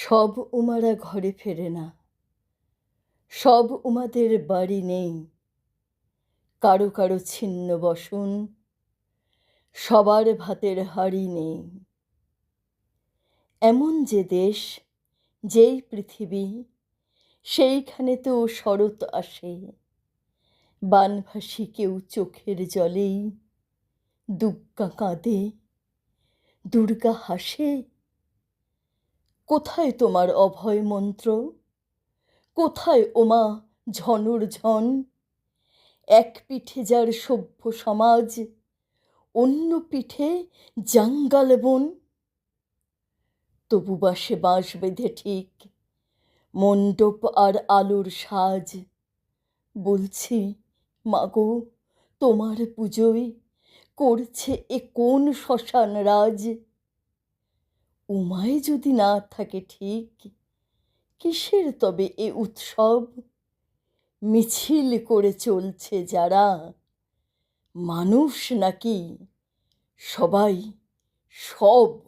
সব উমারা ঘরে ফেরে না। সব উমাদের বাড়ি নেই। কারও কারও ছিন্ন বসন, সবার ভাতের হাড়ি নেই। এমন যে দেশ, যেই পৃথিবী, সেইখানে তো শরৎ আসে। বানভাসি কেউ চোখের জলেই, দুগ্গা কাঁদে, দুর্গা হাসে কোথায় তোমার অভয় মন্ত্র? কোথায় ওমা ঝনর ঝন? এক পিঠে যার সভ্য সমাজ, অন্য পিঠে জাঙ্গাল বন। তবু বাসে বাঁশ বেঁধে ঠিক মণ্ডপ আর আলোর সাজ। বলছি, মাগো, তোমার পুজোয় করছে এ কোন শ্মশান রাজ? উমায় যদি না থাকে ঠিক কিসের তবে এ উৎসব? মিছিল করে চলছে যারা, মানুষ নাকি সবাই সব